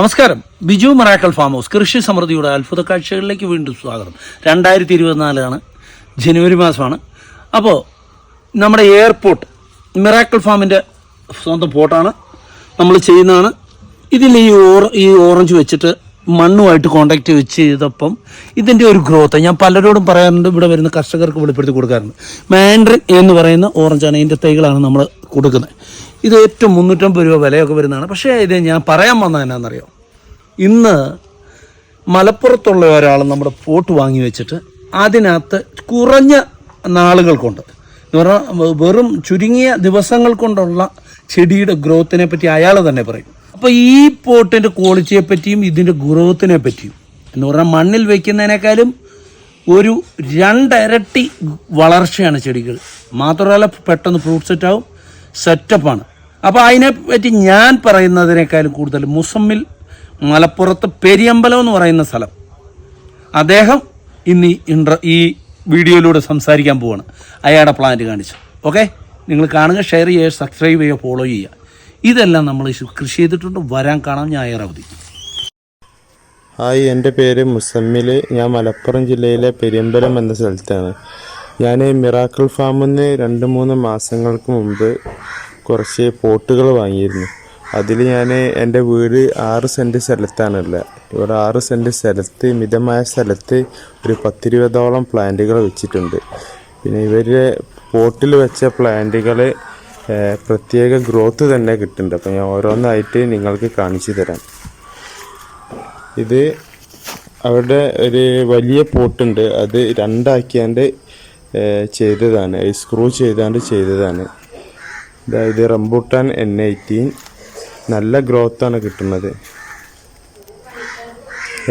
നമസ്കാരം. Biju Marakkal farm house കൃഷി സമൃദ്ധിയുടെ അത്ഭുത കാഴ്ചകളിലേക്ക് വീണ്ടും സ്വാഗതം. രണ്ടായിരത്തി ഇരുപത്തിനാലാണ് ജനുവരി മാസമാണ്. അപ്പോൾ നമ്മുടെ എയർപോർട്ട് മിറാക്കൽ ഫാമിന്റെ സ്വന്തം പോട്ടാണ് നമ്മൾ ചെയ്യുന്നതാണ് ഇതിൽ ഈ ഓർ ഈ ഓറഞ്ച് വെച്ചിട്ട് മണ്ണുമായിട്ട് കോണ്ടാക്ട് വെച്ച് ചെയ്തപ്പം ഇതിന്റെ ഒരു ഗ്രോത്ത് ഞാൻ പലരോടും പറയാറുണ്ട് ഇവിടെ വരുന്ന കർഷകർക്ക് വെളിപ്പെടുത്തി കൊടുക്കാറുണ്ട്. മാൻഡ്രിൻ എന്ന് പറയുന്ന ഓറഞ്ചാണ് ഇതിന്റെ തൈകളാണ് നമ്മൾ കൊടുക്കുന്നത്. ഇത് ഏറ്റവും മുന്നൂറ്റമ്പത് രൂപ വിലയൊക്കെ വരുന്നതാണ്. പക്ഷേ ഇത് ഞാൻ പറയാൻ വന്നത് എന്നാണെന്നറിയോ? ഇന്ന് മലപ്പുറത്തുള്ള ഒരാൾ നമ്മുടെ പോട്ട് വാങ്ങി വെച്ചിട്ട് അതിനകത്ത് കുറഞ്ഞ നാളുകൾ കൊണ്ട് എന്ന് പറഞ്ഞാൽ വെറും ചുരുങ്ങിയ ദിവസങ്ങൾ കൊണ്ടുള്ള ചെടിയുടെ ഗ്രോത്തിനെ പറ്റി അയാൾ തന്നെ പറയും. അപ്പോൾ ഈ പോട്ടിന്റെ ക്വാളിറ്റിയെ പറ്റിയും ഇതിന്റെ ഗ്രോത്തിനെ പറ്റിയും എന്ന് പറഞ്ഞാൽ മണ്ണിൽ വെക്കുന്നതിനേക്കാളും ഒരു രണ്ടിരട്ടി വളർച്ചയാണ് ചെടികൾ. മാത്രമല്ല പെട്ടെന്ന് ഫ്രൂട്ട് സെറ്റ് സെറ്റാവും സെറ്റപ്പാണ്. അപ്പോൾ അതിനെ പറ്റി ഞാൻ പറയുന്നതിനേക്കാളും കൂടുതൽ മുസമ്മിൽ മലപ്പുറത്ത് പെരിയമ്പലം എന്ന് പറയുന്ന സ്ഥലം. അദ്ദേഹം ഇന്ന് ഇൻട്ര ഈ വീഡിയോയിലൂടെ സംസാരിക്കാൻ പോവാണ്. അയാളുടെ പ്ലാന്റ് കാണിച്ചു. ഓക്കെ നിങ്ങൾ കാണുക ഷെയർ ചെയ്യുക സബ്സ്ക്രൈബ് ചെയ്യുക ഫോളോ ചെയ്യുക. ഇതെല്ലാം നമ്മൾ കൃഷി ചെയ്തിട്ടുണ്ട്. വരാൻ കാണാം. ഞായർ അവധി. ഹായ് എന്റെ പേര് മുസമ്മിൽ. ഞാൻ മലപ്പുറം ജില്ലയിലെ പെരിയമ്പലം എന്ന സ്ഥലത്താണ്. ഞാൻ മിറാക്കിൾ ഫാമിൽ നിന്ന് രണ്ട് മൂന്ന് മാസങ്ങൾക്ക് മുമ്പ് കുറച്ച് പോട്ടുകൾ വാങ്ങിയിരുന്നു. അതിൽ ഞാൻ എന്റെ വീട് ആറ് സെന്റ് സ്ഥലത്താണുള്ളത്. ഇവിടെ ആറ് സെന്റ് സ്ഥലത്ത് മിതമായ സ്ഥലത്ത് ഒരു പത്തിരുപതോളം പ്ലാന്റുകൾ വെച്ചിട്ടുണ്ട്. പിന്നെ ഇവരുടെ പോട്ടിൽ വെച്ച പ്ലാന്റുകൾ പ്രത്യേക ഗ്രോത്ത് തന്നെ കിട്ടുന്നുണ്ട്. അപ്പോൾ ഞാൻ ഓരോന്നായിട്ട് നിങ്ങൾക്ക് കാണിച്ചു തരാം. ഇത് അവിടെ ഒരു വലിയ പോട്ടുണ്ട്. അത് രണ്ടാക്കിയാണ്ട് ചെയ്തതാണ്. സ്ക്രൂ ചെയ്താണ്ട് ചെയ്തതാണ്. അതായത് റംബൂട്ടാൻ എൻ എയ്റ്റീൻ നല്ല ഗ്രോത്താണ് കിട്ടുന്നത്.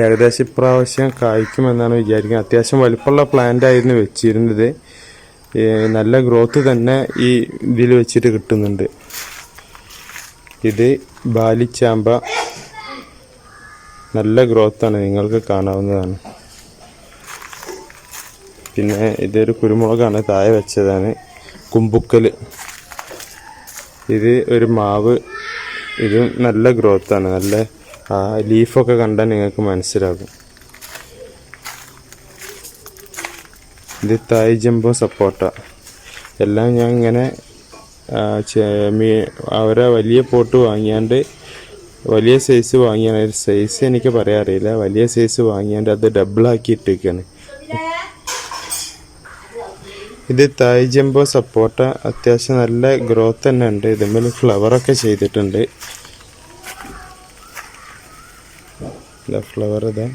ഏകദേശം ഇപ്രാവശ്യം കായ്ക്കുമെന്നാണ് വിചാരിക്കുന്നത്. അത്യാവശ്യം വലിപ്പമുള്ള പ്ലാന്റ് ആയിരുന്നു വെച്ചിരുന്നത്. നല്ല ഗ്രോത്ത് തന്നെ ഈ ഇതിൽ വെച്ചിട്ട് കിട്ടുന്നുണ്ട്. ഇത് ബാലിച്ചാമ്പ നല്ല ഗ്രോത്താണ് നിങ്ങൾക്ക് കാണാവുന്നതാണ്. പിന്നെ ഇതൊരു കുരുമുളകാണ്. താഴെ വെച്ചതാണ്. കുമ്പുക്കൽ ഇത് ഒരു മാവ്. ഇത് നല്ല ഗ്രോത്താണ് നല്ല ലീഫൊക്കെ കണ്ടാൽ നിങ്ങൾക്ക് മനസ്സിലാകും. ഇത് തായ് ജംബോ സപ്പോട്ട എല്ലാം ഞാൻ ഇങ്ങനെ അവരെ വലിയ പോട്ട് വാങ്ങിയാണ്ട് വലിയ സൈസ് വാങ്ങിയാണ്. സൈസ് എനിക്ക് പറയാൻ അറിയില്ല. വലിയ സൈസ് വാങ്ങിയാണ്ട് അത് ഡബിളാക്കി ഇട്ടിരിക്കുകയാണ് ഇത് തായ് ജംബോ സപ്പോർട്ട അത്യാവശ്യം നല്ല ഗ്രോത്ത് തന്നെ ഉണ്ട്. ഫ്ലവർ ഫ്ലവറൊക്കെ ചെയ്തിട്ടുണ്ട്. ഫ്ലവർ ഇതാ.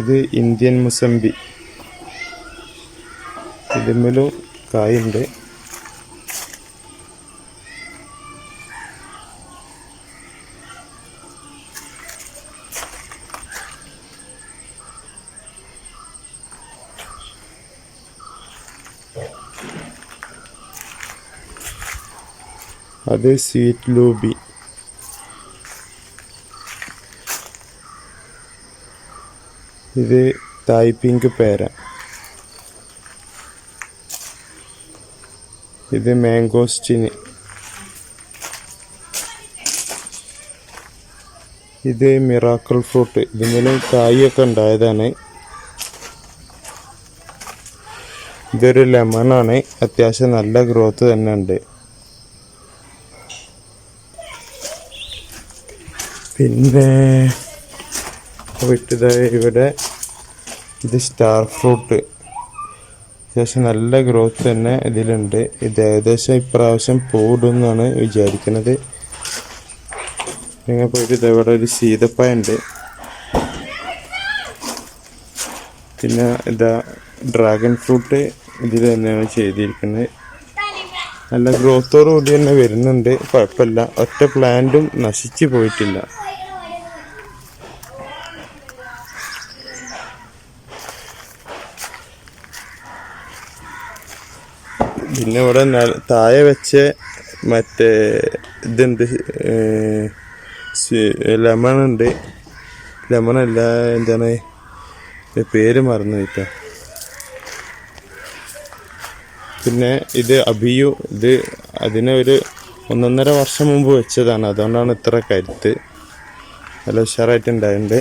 ഇത് ഇന്ത്യൻ മുസംബി ഇതിമ്മലും കായുണ്ട് അത് സ്വീറ്റ് ലൂബി. ഇത് തായ് പിങ്ക് പേര. ഇത് മാംഗോസ്റ്റിന് ഇത് മിറാക്കിൾ ഫ്രൂട്ട്. ഇതിങ്ങനെ കായൊക്കെ ഉണ്ടായതാണ്. ഇതൊരു ലെമണാണ്. അത്യാവശ്യം നല്ല ഗ്രോത്ത് തന്നെ ഉണ്ട്. പിന്നെ വിട്ടത് ഇവിടെ ഇത് സ്റ്റാർ ഫ്രൂട്ട് അത്യാവശ്യം നല്ല ഗ്രോത്ത് തന്നെ ഇതിലുണ്ട്. ഇത് ഏകദേശം ഇപ്രാവശ്യം പൂടുന്നാണ് വിചാരിക്കുന്നത് നിങ്ങൾ പോയിട്ട് ഇതേപോലെ ഒരു സീതപ്പായ ഉണ്ട്. പിന്നെ ഇതാ ഡ്രാഗൺ ഫ്രൂട്ട് ഇതിൽ തന്നെയാണ് ചെയ്തിരിക്കുന്നത് നല്ല ഗ്രോത്തോടു കൂടി തന്നെ വരുന്നുണ്ട്. കുഴപ്പമില്ല. ഒറ്റ പ്ലാന്റും നശിച്ചു പോയിട്ടില്ല. പിന്നെ ഇവിടെ താഴെ വെച്ച് മറ്റേ ഇതുണ്ട് ലെമൺ ഉണ്ട്. ലെമൺ അല്ല എന്താണ്? പേര് മറന്നു കിട്ടാ പിന്നെ ഇത് അഭിയു ഇത് അതിനെ ഒരു ഒന്നൊന്നര വർഷം മുമ്പ് വെച്ചതാണ്. അതുകൊണ്ടാണ് ഇത്ര കരുത്ത്. നല്ല ഉഷാറായിട്ടുണ്ടായിട്ടുണ്ട്.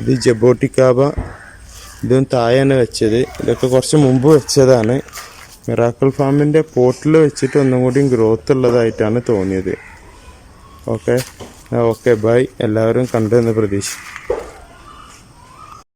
ഇത് ജബോട്ടിക്കാബ ഇതും താഴെയാണ് വെച്ചത്. ഇതൊക്കെ കുറച്ച് മുമ്പ് വെച്ചതാണ്. മിറാക്കിൾ ഫാമിന്റെ പോട്ടിൽ വെച്ചിട്ട് ഒന്നും കൂടി ഗ്രോത്ത് ഉള്ളതായിട്ടാണ് തോന്നിയത്. ഓക്കെ. ഓക്കെ. ബൈ. എല്ലാവരും കണ്ടു എന്ന് പ്രതീക്ഷിക്കുന്നു.